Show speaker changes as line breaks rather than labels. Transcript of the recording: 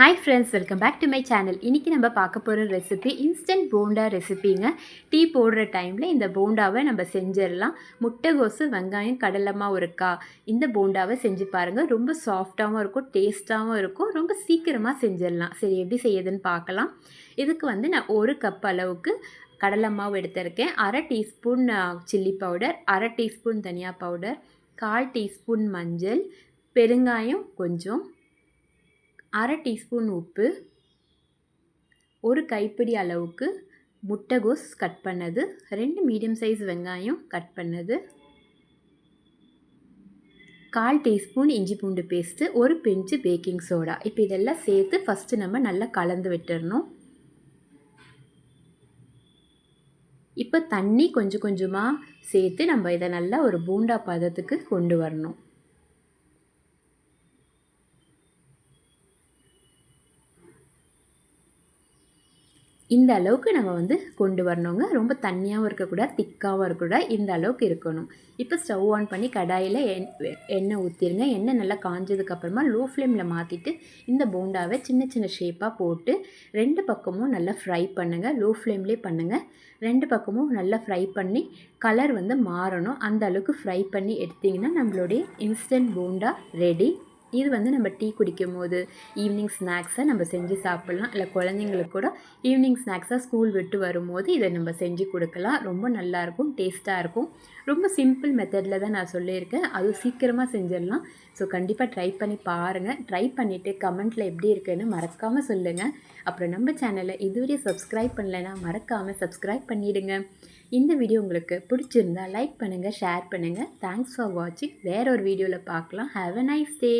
Hi friends welcome back to my channel இன்றைக்கி நம்ம பார்க்க போகிற ரெசிபி இன்ஸ்டன்ட் போண்டா ரெசிபிங்க டீ போடுற டைமில் இந்த போண்டாவை நம்ம செஞ்சிடலாம். முட்டைகோசு வெங்காயம் கடலமாக இருக்கா? இந்த போண்டாவை செஞ்சு பாருங்கள் ரொம்ப சாஃப்டாகவும் இருக்கும் டேஸ்ட்டாகவும் இருக்கும். ரொம்ப சீக்கிரமாக செஞ்சிடலாம். சரி எப்படி செய்யுதுன்னு பார்க்கலாம். இதுக்கு வந்து நான் ஒரு கப் அளவுக்கு கடலை மாவு எடுத்திருக்கேன். அரை டீஸ்பூன் சில்லி பவுடர் அரை டீஸ்பூன் தனியா பவுடர் கால் டீஸ்பூன் மஞ்சள் பெருங்காயம் கொஞ்சம் அரை டீஸ்பூன் உப்பு ஒரு கைப்பிடி அளவுக்கு முட்டைகோஸ் கட் பண்ணது ரெண்டு மீடியம் சைஸ் வெங்காயம் கட் பண்ணது கால் டீஸ்பூன் இஞ்சி பூண்டு பேஸ்ட்டு ஒரு பிஞ்சு பேக்கிங் சோடா. இப்போ இதெல்லாம் சேர்த்து ஃபஸ்ட்டு நம்ம நல்லா கலந்து விட்டுறணும். இப்போ தண்ணி கொஞ்சம் கொஞ்சமாக சேர்த்து நம்ம இதை நல்லா ஒரு பூண்டா பதத்துக்கு கொண்டு வரணும். இந்த அளவுக்கு நம்ம வந்து கொண்டு வரணுங்க. ரொம்ப தண்ணியாகவும் இருக்கக்கூடாது திக்காகவும் இருக்கக்கூடாது. இந்த அளவுக்கு இருக்கணும். இப்போ ஸ்டவ் ஆன் பண்ணி கடாயில் எண் எண்ணெய் ஊற்றிடுங்க எண்ணெய் நல்லா காஞ்சதுக்கப்புறமா லோ ஃப்ளேமில் மாற்றிட்டு இந்த போண்டாவை சின்ன சின்ன ஷேப்பாக போட்டு ரெண்டு பக்கமும் நல்லா ஃப்ரை பண்ணுங்கள் லோ ஃப்ளேம்லேயே பண்ணுங்கள் ரெண்டு பக்கமும் நல்லா ஃப்ரை பண்ணி கலர் வந்து மாறணும். அந்த அளவுக்கு ஃப்ரை பண்ணி எடுத்திங்கன்னா நம்மளுடைய இன்ஸ்டன்ட் போண்டா ரெடி. இது வந்து நம்ம டீ குடிக்கும் போது ஈவினிங் ஸ்நாக்ஸை நம்ம செஞ்சு சாப்பிட்லாம். இல்லை குழந்தைங்களுக்கு கூட ஈவினிங் ஸ்நாக்ஸாக ஸ்கூல் விட்டு வரும்போது இதை நம்ம செஞ்சு கொடுக்கலாம். ரொம்ப நல்லாயிருக்கும் டேஸ்ட்டாக இருக்கும். ரொம்ப சிம்பிள் மெத்தடில் தான் நான் சொல்லியிருக்கேன். அதுவும் சீக்கிரமாக செஞ்சிடலாம். ஸோ கண்டிப்பாக ட்ரை பண்ணி பாருங்கள் ட்ரை பண்ணிவிட்டு கமெண்ட்டில் எப்படி இருக்குன்னு மறக்காமல் சொல்லுங்கள் அப்புறம் நம்ம சேனலை இதுவரையும் சப்ஸ்கிரைப் பண்ணலைன்னா மறக்காமல் சப்ஸ்கிரைப் பண்ணிவிடுங்க இந்த வீடியோ உங்களுக்கு பிடிச்சிருந்தா லைக் பண்ணுங்கள் ஷேர் பண்ணுங்கள் தேங்க்ஸ் ஃபார் வாட்சிங் வேற ஒரு வீடியோவில் பார்க்கலாம். Have a nice day